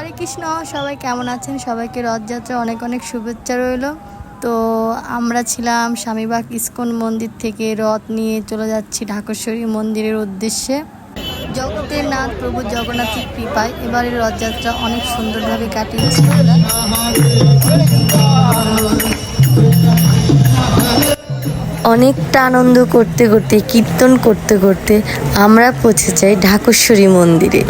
হরে কৃষ্ণ সবাই কেমন আছেন? সবাইকে রথযাত্রা অনেক অনেক শুভেচ্ছা রইল। তো আমরা ছিলাম স্বামীবাগ ইস্কন মন্দির থেকে রথ নিয়ে চলে যাচ্ছি ঢাকেশ্বরী মন্দিরের উদ্দেশ্যে। জগতের নাথ প্রভু জগন্নাথের কৃপায় এবারের রথযাত্রা অনেক সুন্দরভাবে কাটিয়েছি। অনেকটা আনন্দ করতে করতে, কীর্তন করতে করতে আমরা পৌঁছে যাই ঢাকেশ্বরী মন্দিরে।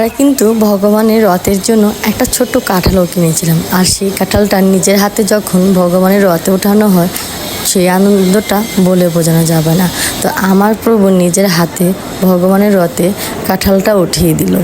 আমরা কিন্তু ভগবানের রথের জন্য একটা ছোট্ট কাঁঠালও কিনেছিলাম। আর সেই কাঁঠালটা নিজের হাতে যখন ভগবানের রথে ওঠানো হয়, সেই আনন্দটা বলে বোঝানো যাবে না। তো আমার প্রভু নিজের হাতে ভগবানের রথে কাঁঠালটা উঠিয়ে দিল।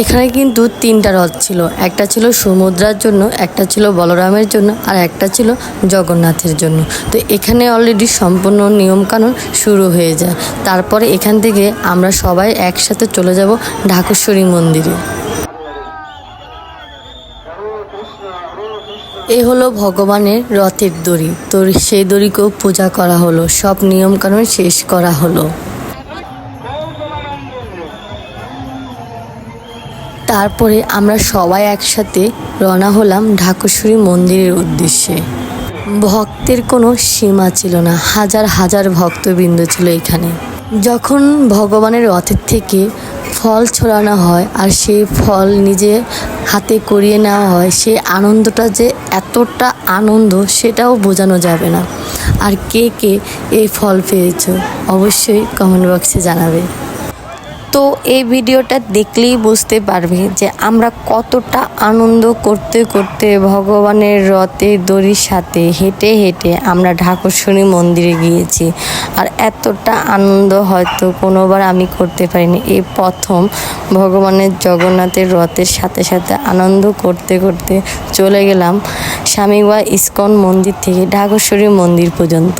এখানে কিন্তু তিনটা রথ ছিল। একটা ছিল সমুদ্রার জন্য, একটা ছিল বলরামের জন্য, আর একটা ছিল জগন্নাথের জন্য। তো এখানে অলরেডি সম্পূর্ণ নিয়মকানুন শুরু হয়ে যায়। তারপরে এখান থেকে আমরা সবাই একসাথে চলে যাব ঢাকেশ্বরী মন্দিরে। এ হলো ভগবানের রথের দড়ি। তো সেই দড়িকেও পূজা করা হলো। সব নিয়মকানুন শেষ করা হলো। তারপরে আমরা সবাই একসাথে রওনা হলাম ঢাকেশ্বরী মন্দিরের উদ্দেশ্যে। ভক্তের কোনো সীমা ছিল না, হাজার হাজার ভক্তবৃন্দ ছিল এখানে। যখন ভগবানের রথের থেকে ফল ছড়ানো হয় আর সেই ফল নিজে হাতে করিয়ে নেওয়া হয়, সেই আনন্দটা যে এতটা আনন্দ সেটাও বোঝানো যাবে না। আর কে কে এই ফল পেয়েছ, অবশ্যই কমেন্ট বক্সে জানাবে। তো এই ভিডিওটা দেখলেই বুঝতে পারবে যে আমরা কতটা আনন্দ করতে করতে ভগবানের রথে দড়ির সাথে হেঁটে হেঁটে আমরা ঢাকেশ্বরী মন্দিরে গিয়েছি। আর এতটা আনন্দ হয়তো কোনোবার আমি করতে পারিনি। এই প্রথম ভগবানের জগন্নাথের রথের সাথে সাথে আনন্দ করতে করতে চলে গেলাম স্বামীবা ইস্কন মন্দির থেকে ঢাকেশ্বরী মন্দির পর্যন্ত।